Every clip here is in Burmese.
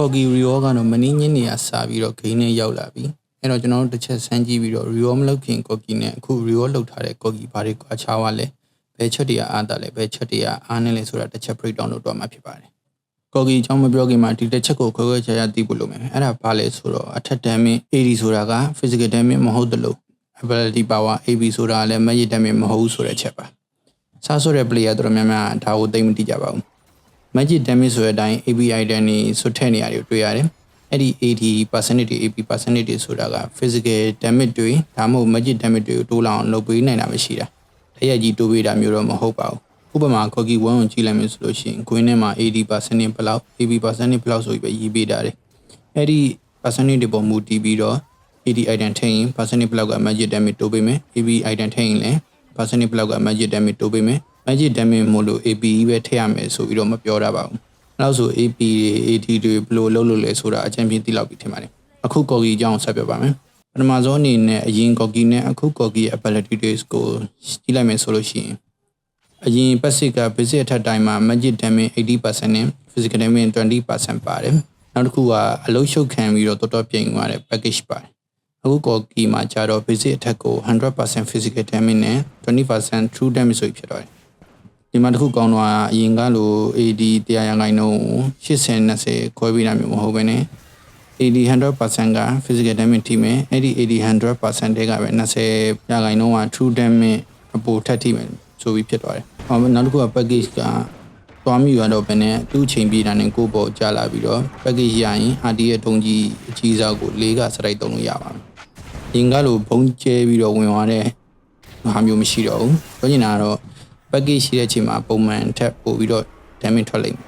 ကော်ဂီရီယောကတော့မနင်းညင်းနေရစာပြီးတော့ဂိမ်းနဲ့ရောက်လာပြီအဲ့တော့ကျွန်တော်တို့တစ်ချက်စမ်းကြည့်ပြီးတော့ရီယောမလုပ်ခင်ကော်ဂီနဲ့အခုရီယောလောက်ထားတဲ့ကော်ဂီဘာတွေကွာခြားသွားလဲဘယ်ချက်တွေကအားတာလဲဘယ်ချက်တွေကအားနေလဲဆိုတာတစ်ချက် breakdown လုပ်တော့မှာဖြစ်ပါတယ်ကော်ဂီအကြောင်းမပြောခင်မှာဒီတစ်ချက်ကိုခွဲခွဲခြားခြားသိဖို့လိုမယ်အဲ့ဒါဘာလဲဆိုတော့အထက် damage AD ဆိုတာက physical damage မဟုတ်တလို့ ability power AB ဆိုတာလည်း magic damage မဟုတ်ဘူးဆိုတဲ့ချက်ပါစားဆိုတဲ့ player တို့များများဒါကိုသိမသိကြပါဘူး magic damage ဆိုတဲ့အတိုင်း API တန်းနေဆွတ်ထည့်နေရတယ်တွေ့ရတယ်အဲ့ဒီ80% AP percentage ဆိုတာက physical damage တွေဒါမှမဟုတ် magic damage တွေကိုတိုးလောင်လုပ်ပေးနိုင်တာမရှိတာတရက်ကြီးတိုးပေးတာမျိုးတော့မဟုတ်ပါဘူးဥပမာ Kogi 1ကိုကြည့်လိုက်မယ်ဆိုလို့ရှိရင် Queen ထဲမှာ80%ဘလောက် AP percentage ဘလောက်ဆိုပြီးပဲရေးပေးတာတယ်အဲ့ဒီ percentage တွေပေါ်မူတည်ပြီးတော့ AD item ထည့်ရင် percentage ဘလောက်က magic damage တိုးပေးမယ် AB item ထည့်ရင်လည်း percentage ဘလောက်က magic damage တိုးပေးမယ် magic damage မို့လို့ AP ပဲထည့်ရမယ်ဆိုပြီးတော့မပြောတာပါဘူး။နောက်ဆို AP တွေ AD တွေဘယ်လိုလုပ်လို့လဲဆိုတာအချမ်းပြင်းသိလောက်ပြီးထင်ပါတယ်။အခု Kogi အကြောင်းဆက်ပြပါမယ်။ပထမဆုံးအနေနဲ့အရင် Kogi နဲ့အခု Kogi ရဲ့ ability တွေကိုကြည့်လိုက်မယ်ဆိုလို့ရှိရင်အရင် passive က basic attack time မှာ magic damage 80%နဲ့ physical damage 20%ပါတယ်။နောက်တစ်ခုကအလုံးရှုပ်ခံပြီးတော့တော်တော်ပြိန်သွားတဲ့ package ပါတယ်။အခုကော်ကီမှာကျတော့ basic attack ကို100% physical damage နဲ့20% true damage ဆိုပြီးဖြစ်သွားတယ်။ ဒီမှာတစ်ခုကောင်းတော့အရင်ကလို AD 100ရာခိုင်နှုန်း80 20ခွဲပြီးတာမျိုးမဟုတ်ဘဲနဲ့ AD 100%က physical damage ထိမယ်။အဲ့ဒီ AD 100%တဲကပဲ20ရာခိုင်နှုန်းက true damage အပေါ်ထက်ထိမယ်ဆိုပြီးဖြစ်သွားတယ်။ဟောနောက်တစ်ခုက package ကသွားမိရတော့ဘယ်နဲ့သူ့အချိန်ပြေးတာနဲ့ကိုယ့်ပေါ်ကြာလာပြီးတော့ package ရရင် RD ရဲ့တုံးကြီးအကြီးစားကို၄ကစရိုက်တုံးလို့ရပါမယ်။ရင်ကလိုဘုံကျဲပြီးတော့ဝင်သွားတဲ့ဟာမျိုးမရှိတော့ဘူး။ပြောချင်တာကတော့ package ရှိတဲ့အချိန်မှာပုံမှန်ထက်ပို့ပြီးတော့ damage ထွက်လိမ့်မယ်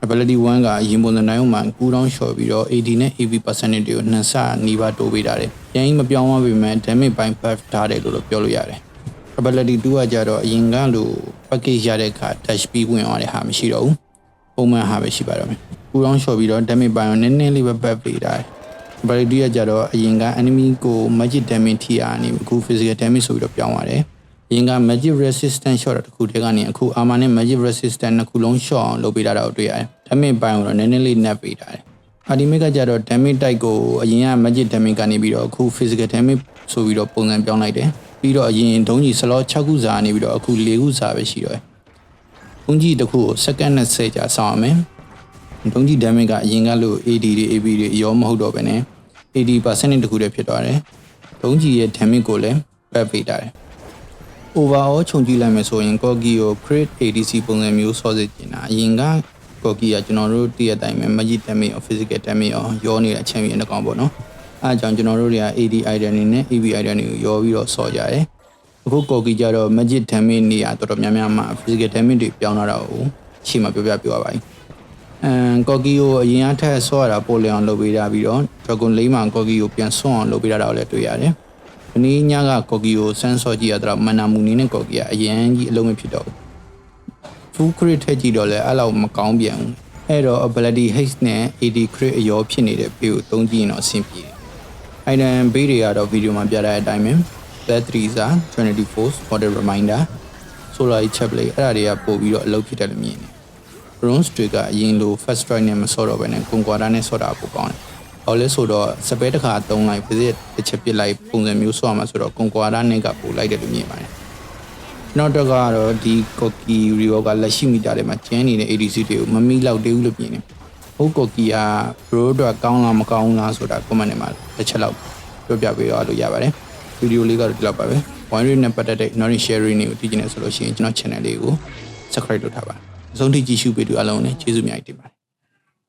။ ability 1ကအရင်ပုံစံတိုင်းမှာကူးတောင်းလျှော်ပြီးတော့ AD နဲ့ AP percentage တွေကိုနှစ်ဆနီးပါးတိုးပေးတာတယ်။ရင်မပြောင်းသွားပေမဲ့ damage ပိုင်း buff ထားတယ်လို့တော့ပြောလို့ရတယ်။ ability 2ကကြတော့အရင်ကလို package ရတဲ့အခါ dash speed ဝင်သွားတဲ့ဟာမရှိတော့ဘူး။ပုံမှန်ဟာပဲရှိပါတော့မယ်။ကူးတောင်းလျှော်ပြီးတော့ damage ပိုင်းကိုနည်းနည်းလေးပဲ buff ပေးတာတယ်။ ability ကကြတော့အရင်က enemy ကို magic damage ထိအားနေအခု physical damage ဆိုပြီးတော့ပြောင်းသွားတယ်။အ ရင်က magic resistance shot တစ်ခုတည်းကနေအခု armor နဲ့ magic resistance နှစ်ခုလုံး shot အောင်လုပ်ပေးတာတော့တွေ့ရတယ်။ damage ပိုင်းကိုတော့နည်းနည်းလေး net ပေးတာတယ်။ ultimate ကကြတော့ damage type ကိုအရင်က magic damage ကနေပြီးတော့အခု physical damage ဆိုပြီးတော့ပုံစံပြောင်းလိုက်တယ်။ပြီးတော့အရင်ဒုံးကြီး slot 6ခုစာနေပြီးတော့အခု4ခုစာပဲရှိတော့တယ်။ဒုံးကြီးတစ်ခုကို second 20ကြာဆောင်းရမယ်။ဒုံးကြီး damage ကအရင်ကလို့ AD တွေ AB တွေရောမဟုတ်တော့ဘဲနဲ့80%တခုတည်းဖြစ်သွားတယ်။ဒုံးကြီးရဲ့ damage ကိုလည်း back ပေးတာတယ်။ overall ခြုံကြည့်လိုက်မယ်ဆိုရင် Kogi ကို crit ADC ပုံစံမျိုးဆော့စစ်ကျင်တာအရင်က Kogi ကကျွန်တော်တို့တည့်ရတိုင်းပဲ magic damage ရော physical damage ရောရောနေတဲ့အချိန်ကြီးတစ်ကောင်ပေါ့နော်အဲအကြောင်းကျွန်တော်တို့တွေက AD item တွေနဲ့ EV item တွေကိုရောပြီးတော့ဆော့ကြတယ်အခု Kogi ကြတော့ magic damage နေရာတော်တော်များများမှာ physical damage တွေပြောင်းလာတာကိုရှေ့မှာပြောပြပြပါပါအမ်ကော်ဂီကိုအရင်အထက်ဆော့ရတာပို့လျောင်လုပ်ပေးတာပြီးတော့ Dragon ၄မှာကော်ဂီကိုပြန်ဆွန့်အောင်လုပ်ပေးတာတော့လည်းတွေ့ရတယ်။ ဒီနေ့ညကကော်ဂီကိုစမ်းဆော့ကြည့်ရတော့မန်နာမူနေနဲ့ကော်ဂီကအရင်ကြီးအလုံးမဖြစ်တော့ဘူး။ Full crit ထည့်ကြည့်တော့လည်းအဲ့လောက်မကောင်းပြန်ဘူး။အဲ့တော့ ability haste နဲ့ AD crit အရောဖြစ်နေတဲ့ဘေးကိုသုံးကြည့်ရင်တော့အဆင်ပြေတယ်။ item ဘေးတွေကတော့ဗီဒီယိုမှာပြတဲ့အတိုင်းပဲ battery စာ Trinity Force model reminder solar chaplet အဲ့ဒါတွေကပို့ပြီးတော့အလုပ်ဖြစ်တယ်လို့မြင်တယ်။ bronze တွေကအရင်လို fast strike နဲ့မဆော့တော့ဘဲနဲ့ကွန်ကွာတာနဲ့ဆော့တာပိုကောင်းတယ်။ ဘာလို့လဲဆိုတော့စပယ်တစ်ခါသုံးလိုက် visit တစ်ချက်ပစ်လိုက်ပုံစံမျိုးဆော့ရမှာဆိုတော့ကွန်ကွာတာနဲ့ကပိုလိုက်တယ်လို့မြင်ပါတယ်။နောက်တော့ကတော့ဒီ Koki Rio ကလက်ရှိမီတာတွေမှာကျန်းနေတဲ့ ADC တွေကိုမမီလောက်သေးဘူးလို့မြင်တယ်။ဟုတ် Koki က bro တော့ကောင်းလားမကောင်းလားဆိုတာ comment ထဲမှာတစ်ချက်လောက်ပြောပြပေးတော့လို့ရပါတယ်။ဗီဒီယိုလေးကတော့ဒီလောက်ပါပဲ။ wine rate နဲ့ပတ်သက်တဲ့ knowledge sharing တွေကိုသိချင်တယ်ဆိုလို့ရှိရင်ကျွန်တော် channel လေးကို subscribe လုပ်ထားပါအဆုံးထိကြည့်ရှုပေးသူအားလုံးနဲ့ကျေးဇူးများတင်ပါတယ်